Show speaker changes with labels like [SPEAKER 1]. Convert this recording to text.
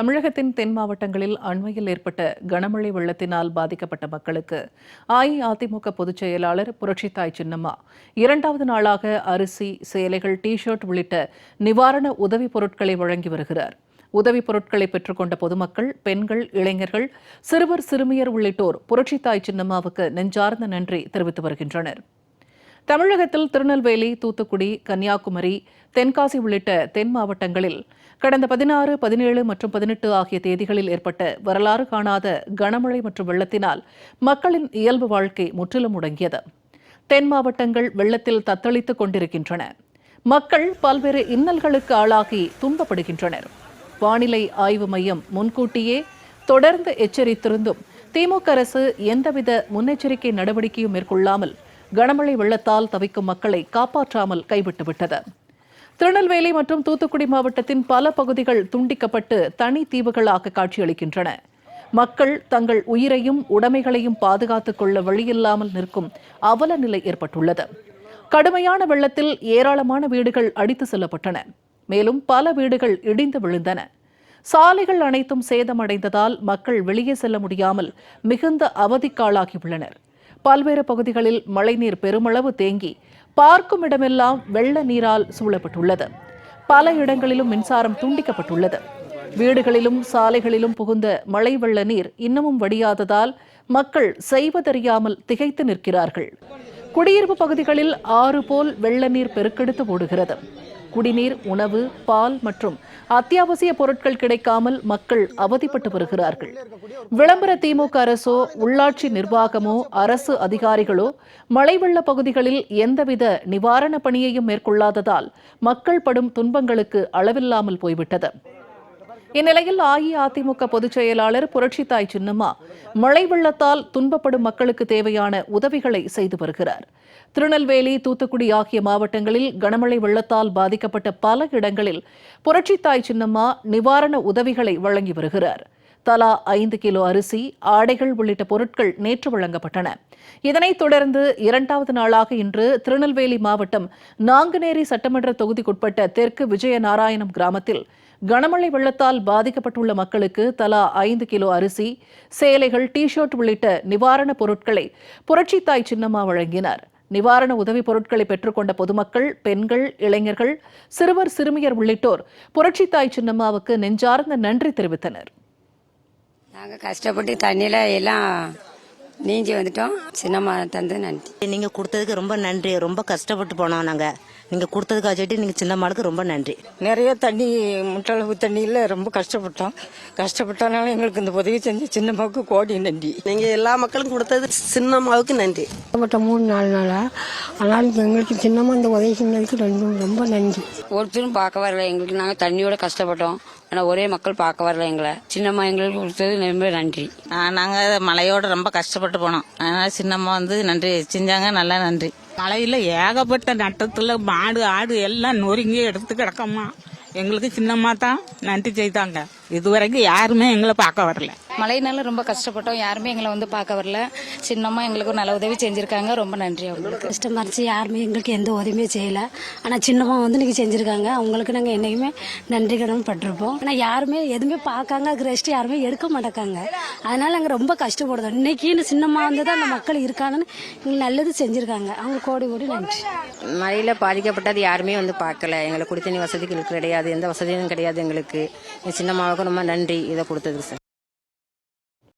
[SPEAKER 1] தமிழகத்தின் தென் மாவட்டங்களில் அண்மையில் ஏற்பட்ட கனமழை வெள்ளத்தினால் பாதிக்கப்பட்ட மக்களுக்கு அஇஅதிமுக பொதுச் செயலாளர் புரட்சித்தாய் சின்னம்மா இரண்டாவது நாளாக அரிசி சேலைகள் டி ஷர்ட் உள்ளிட்ட நிவாரண உதவிப் பொருட்களை வழங்கி வருகிறார். உதவிப் பொருட்களை பெற்றுக்கொண்ட பொதுமக்கள் பெண்கள் இளைஞர்கள் சிறுவர் சிறுமியர் உள்ளிட்டோர் புரட்சித்தாய் சின்னம்மாவுக்கு நெஞ்சார்ந்த நன்றி தெரிவித்து வருகின்றனர். தமிழகத்தில் திருநெல்வேலி தூத்துக்குடி கன்னியாகுமரி தென்காசி உள்ளிட்ட தென் மாவட்டங்களில் கடந்த பதினாறு பதினேழு மற்றும் பதினெட்டு ஆகிய தேதிகளில் ஏற்பட்ட வரலாறு காணாத கனமழை மற்றும் வெள்ளத்தினால் மக்களின் இயல்பு வாழ்க்கை முற்றிலும் முடங்கியது. தென் மாவட்டங்கள் வெள்ளத்தில் தத்தளித்துக் கொண்டிருக்கின்றன. மக்கள் பல்வேறு இன்னல்களுக்கு ஆளாகி துன்பப்படுகின்றனர். வானிலை ஆய்வு மையம் முன்கூட்டியே தொடர்ந்து எச்சரித்திருந்தும் திமுக அரசு எந்தவித முன்னெச்சரிக்கை நடவடிக்கையும் மேற்கொள்ளாமல் கனமழை வெள்ளத்தால் தவிக்கும் மக்களை காப்பாற்றாமல் கைவிட்டுவிட்டது. திருநெல்வேலி மற்றும் தூத்துக்குடி மாவட்டத்தின் பல பகுதிகள் துண்டிக்கப்பட்டு தனி தீவுகளாக காட்சியளிக்கின்றன. மக்கள் தங்கள் உயிரையும் உடைமைகளையும் பாதுகாத்துக் கொள்ள வழியில்லாமல் நிற்கும் அவல நிலை ஏற்பட்டுள்ளது. கடுமையான வெள்ளத்தில் ஏராளமான வீடுகள் அடித்து செல்லப்பட்டன. மேலும் பல வீடுகள் இடிந்து விழுந்தன. சாலைகள் அனைத்தும் சேதமடைந்ததால் மக்கள் வெளியே செல்ல முடியாமல் மிகுந்த அவதிக்காளாகியுள்ளனர் பல்வேறு பகுதிகளில் மழைநீர் பெருமளவு தேங்கி பார்க்கும் இடமெல்லாம் வெள்ள நீரால் சூழப்பட்டுள்ளது. பல இடங்களிலும் மின்சாரம் துண்டிக்கப்பட்டுள்ளது. வீடுகளிலும் சாலைகளிலும் புகுந்த மழை வெள்ள நீர் இன்னமும் வடியாததால் மக்கள் செய்வதறியாமல் திகைத்து நிற்கிறார்கள். குடியிருப்பு பகுதிகளில் ஆறு போல் வெள்ள நீர் பெருக்கெடுத்து ஓடுகிறது. குடிநீர் உணவு பால் மற்றும் அத்தியாவசிய பொருட்கள் கிடைக்காமல் மக்கள் அவதிப்பட்டு வருகிறார்கள். விளம்பர திமுக அரசோ உள்ளாட்சி நிர்வாகமோ அரசு அதிகாரிகளோ மழை வெள்ள பகுதிகளில் எந்தவித நிவாரண பணியையும் மேற்கொள்ளாததால் மக்கள் படும் துன்பங்களுக்கு அளவில்லாமல் போய்விட்டது. இந்நிலையில் அஇஅதிமுக பொதுச் செயலாளர் புரட்சித்தாய் சின்னம்மா மழை வெள்ளத்தால் துன்பப்படும் மக்களுக்கு தேவையான உதவிகளை செய்து வருகிறார். திருநெல்வேலி தூத்துக்குடி ஆகிய மாவட்டங்களில் கனமழை வெள்ளத்தால் பாதிக்கப்பட்ட பல இடங்களில் புரட்சித்தாய் சின்னம்மா நிவாரண உதவிகளை வழங்கி வருகிறார். தலா ஐந்து கிலோ அரிசி ஆடைகள் உள்ளிட்ட பொருட்கள் நேற்று வழங்கப்பட்டன. இதனைத் தொடர்ந்து இரண்டாவது நாளாக இன்று திருநெல்வேலி மாவட்டம் நாங்குநேரி சட்டமன்ற தொகுதிக்குட்பட்ட தெற்கு விஜயநாராயணம் கிராமத்தில் கனமழை வெள்ளத்தால் பாதிக்கப்பட்டுள்ள மக்களுக்கு தலா ஐந்து கிலோ அரிசி சேலைகள் டி ஷர்ட் உள்ளிட்ட நிவாரணப் பொருட்களை புரட்சித்தாய் சின்னம்மா வழங்கினார். நிவாரண உதவிப் பொருட்களை பெற்றுக்கொண்ட பொதுமக்கள் பெண்கள் இளைஞர்கள் சிறுவர் சிறுமியர் உள்ளிட்டோர் புரட்சித்தாய் சின்னம்மாவுக்கு நெஞ்சார்ந்த நன்றி தெரிவித்தனர்.
[SPEAKER 2] நாங்கள் கஷ்டப்பட்டு தண்ணியில் எல்லாம் நீஞ்சி வந்துட்டோம். சின்னம்மா தந்து நன்றி.
[SPEAKER 3] நீங்க கொடுத்ததுக்கு ரொம்ப நன்றி. ரொம்ப கஷ்டப்பட்டு போனோம் நாங்க. நீங்க கொடுத்ததுக்காக சொல்லிட்டு நீங்க சின்னம்மாளுக்கு ரொம்ப நன்றி.
[SPEAKER 4] நிறைய தண்ணி முட்டளவு தண்ணியில் ரொம்ப கஷ்டப்பட்டோம். கஷ்டப்பட்டனால எங்களுக்கு இந்த உதவி செஞ்ச சின்னம்மாவுக்கு கோடி நன்றி.
[SPEAKER 5] நீங்க எல்லா மக்களும் கொடுத்தது சின்னம்மாவுக்கு நன்றி.
[SPEAKER 6] கஷ்டப்பட்ட மூணு நாலு நாளா ஆனால் எங்களுக்கு சின்னம்மா இந்த உதவி செஞ்சதுக்கு ரொம்ப ரொம்ப நன்றி.
[SPEAKER 2] ஒருத்தரும் பார்க்க வரல. எங்களுக்கு நாங்கள் தண்ணியோட கஷ்டப்பட்டோம். ஆனால் ஒரே மக்கள் பார்க்க வரல எங்களை. சின்னம்மா எங்களுக்கு கொடுத்தது ரொம்ப நன்றி.
[SPEAKER 7] நாங்கள் மழையோட ரொம்ப கஷ்டப்பட்டு போனோம். அதனால சின்னம்மா வந்து நன்றி செஞ்சாங்க. நல்லா நன்றி. மழையில் ஏகப்பட்ட நட்டத்தில் மாடு ஆடு எல்லாம் நொறுங்கி எடுத்து கிடக்கம்மா எங்களுக்கு சின்னம்மா தான் நன்றி செய்தாங்க. இதுவரைக்கும் யாருமே எங்களை பார்க்க வரல.
[SPEAKER 8] மழைனால ரொம்ப கஷ்டப்பட்டோம். யாருமே எங்களை வந்து பார்க்க வரல. சின்னம்மா எங்களுக்கு ஒரு நல்ல உதவி செஞ்சிருக்காங்க. ரொம்ப நன்றி அவங்களுக்கு.
[SPEAKER 6] கஷ்டமா இருந்துச்சு யாருமே எங்களுக்கு எந்த உதவியுமே செய்யல. ஆனால் சின்னம்மா வந்து இன்னைக்கு செஞ்சிருக்காங்க. அவங்களுக்கு நாங்கள் என்னைக்குமே நன்றி கடன் பட்டிருப்போம். ஆனால் யாருமே எதுவுமே பார்க்காங்க அதுக்கு ரெஸ்ட் யாருமே எடுக்க மாட்டேக்காங்க. அதனால நாங்கள் ரொம்ப கஷ்டப்படுறோம். இன்னைக்கு இந்த சின்னம்மா வந்து தான் அந்த மக்கள் இருக்காங்கன்னு எங்களுக்கு நல்லது செஞ்சிருக்காங்க. அவங்க கோடி கோடி நன்றி.
[SPEAKER 2] மழையில் பாதிக்கப்பட்டது யாருமே வந்து பார்க்கல. எங்களுக்கு குடித்தண்ணி வசதிகள் கிடையாது. எந்த வசதியும் கிடையாது எங்களுக்கு. என் சின்னம்மாவுக்கு ரொம்ப நன்றி. இதை கொடுத்ததுக்கு சார்.